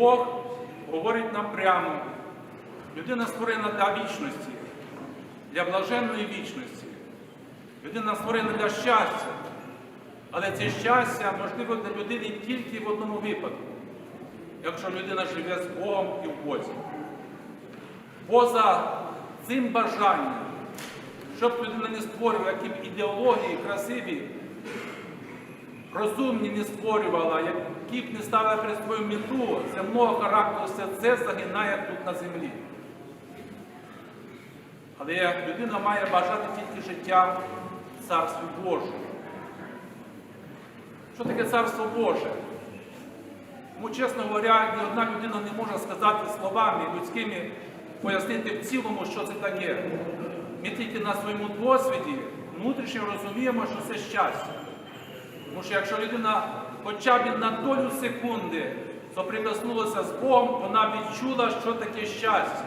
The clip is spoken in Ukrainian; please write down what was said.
Бог говорить нам прямо. Людина створена для вічності, для блаженної вічності. Людина створена для щастя. Але це щастя можливо для людини тільки в одному випадку, якщо людина живе з Богом і в Бозі. Поза цим бажанням, щоб людина не створювала які б ідеології красиві, розумні не створювала, які б не ставила перед свою мету, земного характеру, все це загинає тут на землі. Але людина має бажати тільки життя в Царстві Божому. Що таке Царство Боже? Тому, чесно говоря, ні одна людина не може сказати словами людськими, пояснити в цілому, що це таке. Ми тільки на своєму досвіді внутрішньо розуміємо, що це щастя. Тому що якщо людина хоча б на долю секунди соприкоснулася з Богом, вона відчула, що таке щастя.